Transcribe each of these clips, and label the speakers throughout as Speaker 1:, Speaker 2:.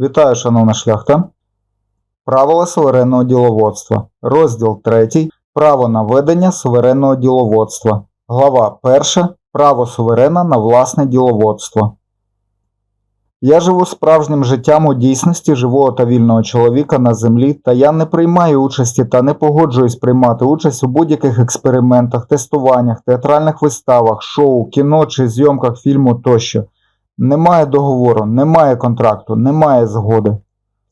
Speaker 1: Вітаю, шановна шляхта. Правила суверенного діловодства. Розділ 3. Право на ведення суверенного діловодства. Глава 1. Право суверена на власне діловодство. Я живу справжнім життям у дійсності живого та вільного чоловіка на землі, та я не приймаю участі та не погоджуюсь приймати участь у будь-яких експериментах, тестуваннях, театральних виставах, шоу, кіно чи зйомках фільму тощо. Немає договору, немає контракту, немає згоди.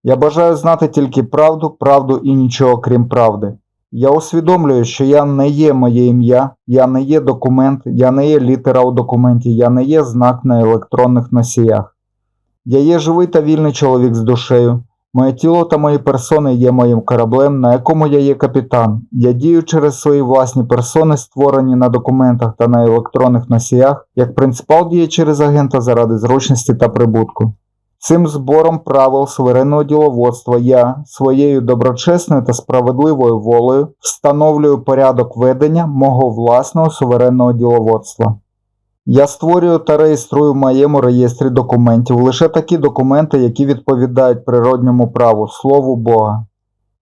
Speaker 1: Я бажаю знати тільки правду, правду і нічого крім правди. Я усвідомлюю, що я не є моє ім'я, я не є документ, я не є літера у документі, я не є знак на електронних носіях. Я є живий та вільний чоловік з душею. Моє тіло та мої персони є моїм кораблем, на якому я є капітан. Я дію через свої власні персони, створені на документах та на електронних носіях, як принципал діє через агента заради зручності та прибутку. Цим збором правил суверенного діловодства я своєю доброчесною та справедливою волею встановлюю порядок ведення мого власного суверенного діловодства. Я створюю та реєструю в моєму реєстрі документів лише такі документи, які відповідають природньому праву, слову Бога.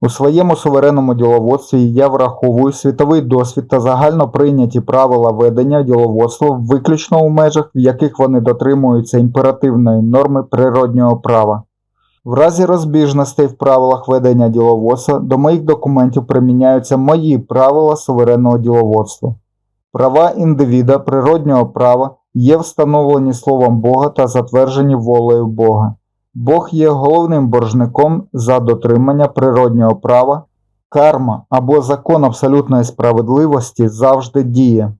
Speaker 1: У своєму суверенному діловодстві я враховую світовий досвід та загально прийняті правила ведення діловодства виключно у межах, в яких вони дотримуються імперативної норми природнього права. В разі розбіжностей в правилах ведення діловодства до моїх документів приміняються мої правила суверенного діловодства. Права індивіда природнього права є встановлені словом Бога та затверджені волею Бога. Бог є головним боржником за дотримання природнього права. Карма або закон абсолютної справедливості завжди діє.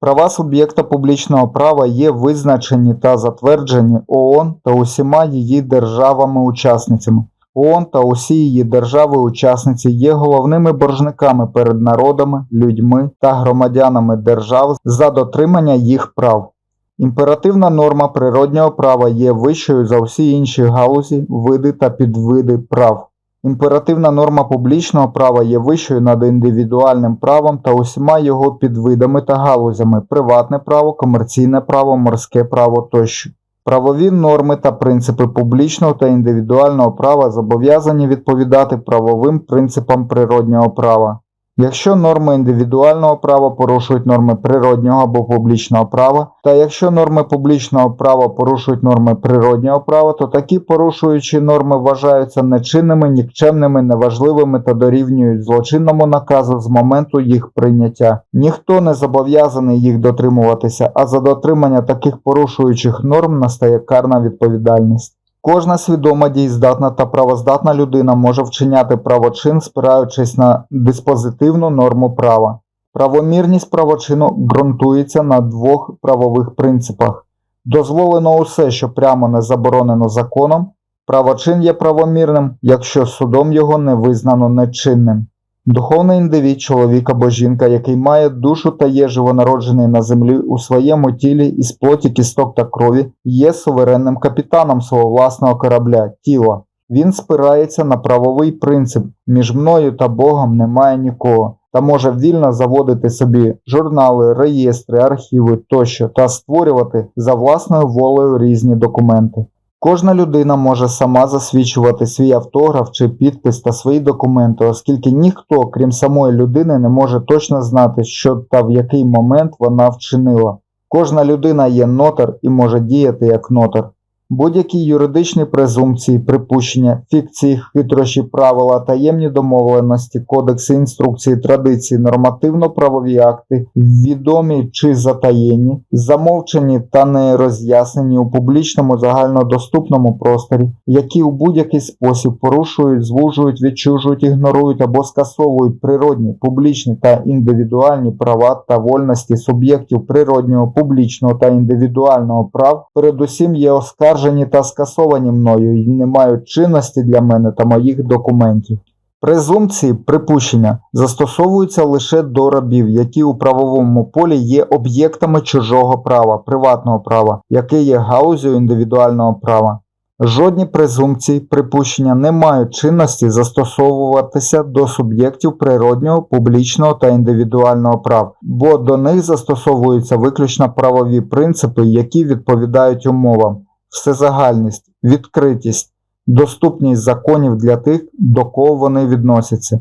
Speaker 1: Права суб'єкта публічного права є визначені та затверджені ООН та усіма її державами-учасницями. ООН та усі її держави-учасниці є головними боржниками перед народами, людьми та громадянами держав за дотримання їх прав. Імперативна норма природнього права є вищою за всі інші галузі, види та підвиди прав. Імперативна норма публічного права є вищою над індивідуальним правом та усіма його підвидами та галузями приватне право, комерційне право, морське право тощо. Правові норми та принципи публічного та індивідуального права зобов'язані відповідати правовим принципам природнього права. Якщо норми індивідуального права порушують норми природнього або публічного права, та якщо норми публічного права порушують норми природнього права, то такі порушуючі норми вважаються нечинними, нікчемними, неважливими та дорівнюють злочинному наказу з моменту їх прийняття. Ніхто не зобов'язаний їх дотримуватися, а за дотримання таких порушуючих норм настає карна відповідальність. Кожна свідома, дієздатна та правоздатна людина може вчиняти правочин, спираючись на диспозитивну норму права. Правомірність правочину ґрунтується на двох правових принципах. Дозволено усе, що прямо не заборонено законом. Правочин є правомірним, якщо судом його не визнано нечинним. Духовний індивід, чоловік або жінка, який має душу та є живонароджений на землі у своєму тілі із плоті кісток та крові, є суверенним капітаном свого власного корабля, тіла. Він спирається на правовий принцип між мною та Богом немає нікого, та може вільно заводити собі журнали, реєстри, архіви тощо та створювати за власною волею різні документи. Кожна людина може сама засвідчувати свій автограф чи підпис та свої документи, оскільки ніхто, крім самої людини, не може точно знати, що та в який момент вона вчинила. Кожна людина є нотар і може діяти як нотар. Будь-які юридичні презумпції, припущення, фікції, хитрощі, правила, таємні домовленості, кодекси, інструкції, традиції, нормативно-правові акти, відомі чи затаєнні, замовчені та не роз'яснені у публічному загальнодоступному просторі, які у будь-який спосіб порушують, звужують, відчужують, ігнорують або скасовують природні, публічні та індивідуальні права та вольності суб'єктів природнього, публічного та індивідуального прав, передусім є оскаржені та скасовані мною і не мають чинності для мене та моїх документів. Презумпції припущення застосовуються лише до рабів, які у правовому полі є об'єктами чужого права, приватного права, яке є галузю індивідуального права. Жодні презумпції припущення не мають чинності застосовуватися до суб'єктів природнього, публічного та індивідуального прав, бо до них застосовуються виключно правові принципи, які відповідають умовам всезагальність, відкритість, доступність законів для тих, до кого вони відносяться,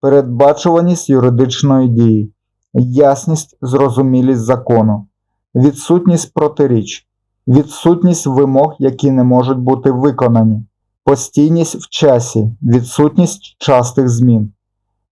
Speaker 1: передбачуваність юридичної дії, ясність, зрозумілість закону, відсутність протиріч, відсутність вимог, які не можуть бути виконані, постійність в часі, відсутність частих змін,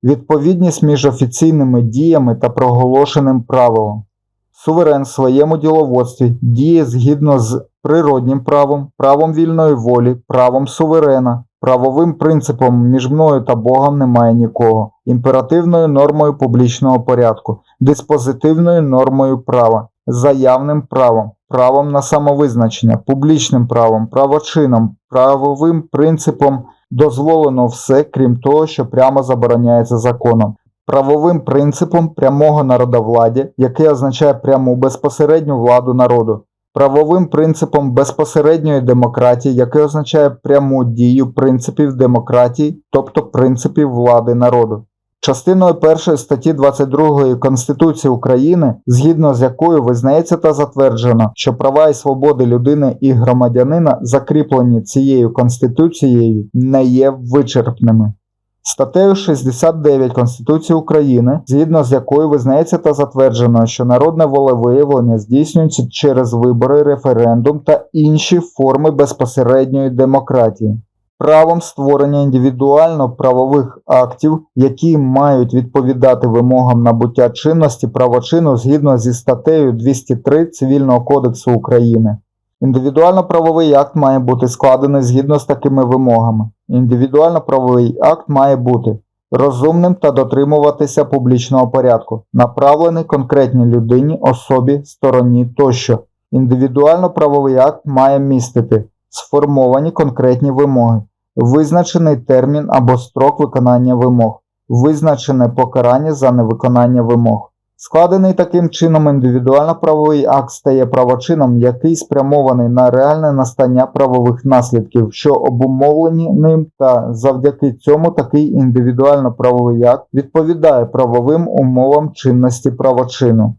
Speaker 1: відповідність між офіційними діями та проголошеним правилом. Суверен в своєму діловодстві діє згідно з природнім правом, правом вільної волі, правом суверена, правовим принципом між мною та Богом немає нікого, імперативною нормою публічного порядку, диспозитивною нормою права, заявним правом, правом на самовизначення, публічним правом, правочином, правовим принципом дозволено все, крім того, що прямо забороняється законом правовим принципом прямого народовладдя, який означає пряму безпосередню владу народу, правовим принципом безпосередньої демократії, який означає пряму дію принципів демократії, тобто принципів влади народу. Частиною 1 статті 22 Конституції України, згідно з якою визнається та затверджено, що права і свободи людини і громадянина, закріплені цією Конституцією, не є вичерпними. Статтею 69 Конституції України, згідно з якою визнається та затверджено, що народне волевиявлення здійснюється через вибори, референдум та інші форми безпосередньої демократії. Правом створення індивідуально правових актів, які мають відповідати вимогам набуття чинності правочину згідно зі статтею 203 Цивільного кодексу України. Індивідуально-правовий акт має бути складений згідно з такими вимогами. Індивідуально-правовий акт має бути розумним та дотримуватися публічного порядку, направлений конкретній людині, особі, стороні тощо. Індивідуально-правовий акт має містити сформовані конкретні вимоги, визначений термін або строк виконання вимог, визначене покарання за невиконання вимог. Складений таким чином індивідуально-правовий акт стає правочином, який спрямований на реальне настання правових наслідків, що обумовлені ним, та завдяки цьому такий індивідуально-правовий акт відповідає правовим умовам чинності правочину.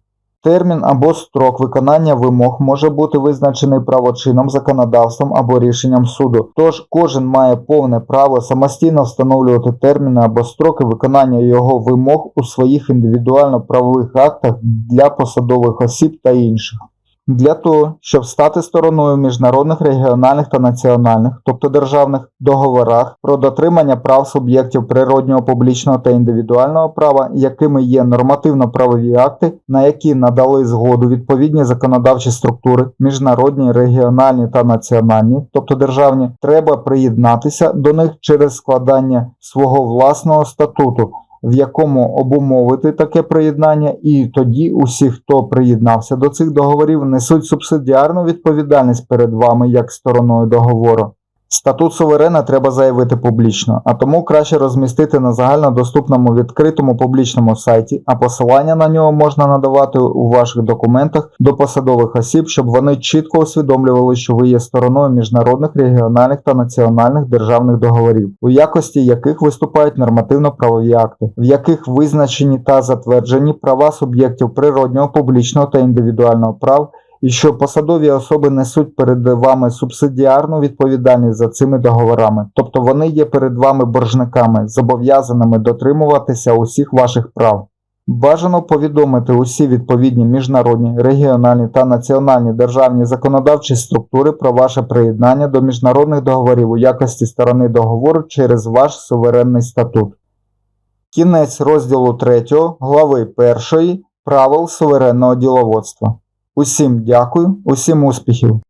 Speaker 1: Термін або строк виконання вимог може бути визначений правочином, законодавством або рішенням суду. Тож кожен має повне право самостійно встановлювати терміни або строки виконання його вимог у своїх індивідуально-правових актах для посадових осіб та інших. Для того, щоб стати стороною міжнародних регіональних та національних, тобто державних договорах про дотримання прав суб'єктів природнього публічного та індивідуального права, якими є нормативно-правові акти, на які надали згоду відповідні законодавчі структури, міжнародні, регіональні та національні, тобто державні, треба приєднатися до них через складання свого власного статуту в якому обумовити таке приєднання, і тоді усі, хто приєднався до цих договорів, несуть субсидіарну відповідальність перед вами як стороною договору. Статут суверена треба заявити публічно, а тому краще розмістити на загальнодоступному відкритому публічному сайті, а посилання на нього можна надавати у ваших документах до посадових осіб, щоб вони чітко усвідомлювали, що ви є стороною міжнародних, регіональних та національних державних договорів, у якості яких виступають нормативно-правові акти, в яких визначені та затверджені права суб'єктів природнього, публічного та індивідуального прав і що посадові особи несуть перед вами субсидіарну відповідальність за цими договорами, тобто вони є перед вами боржниками, зобов'язаними дотримуватися усіх ваших прав. Бажано повідомити усі відповідні міжнародні, регіональні та національні державні законодавчі структури про ваше приєднання до міжнародних договорів у якості сторони договору через ваш суверенний статут. Кінець розділу 3 глави 1 правил суверенного діловодства. Усім дякую, усім успіхів!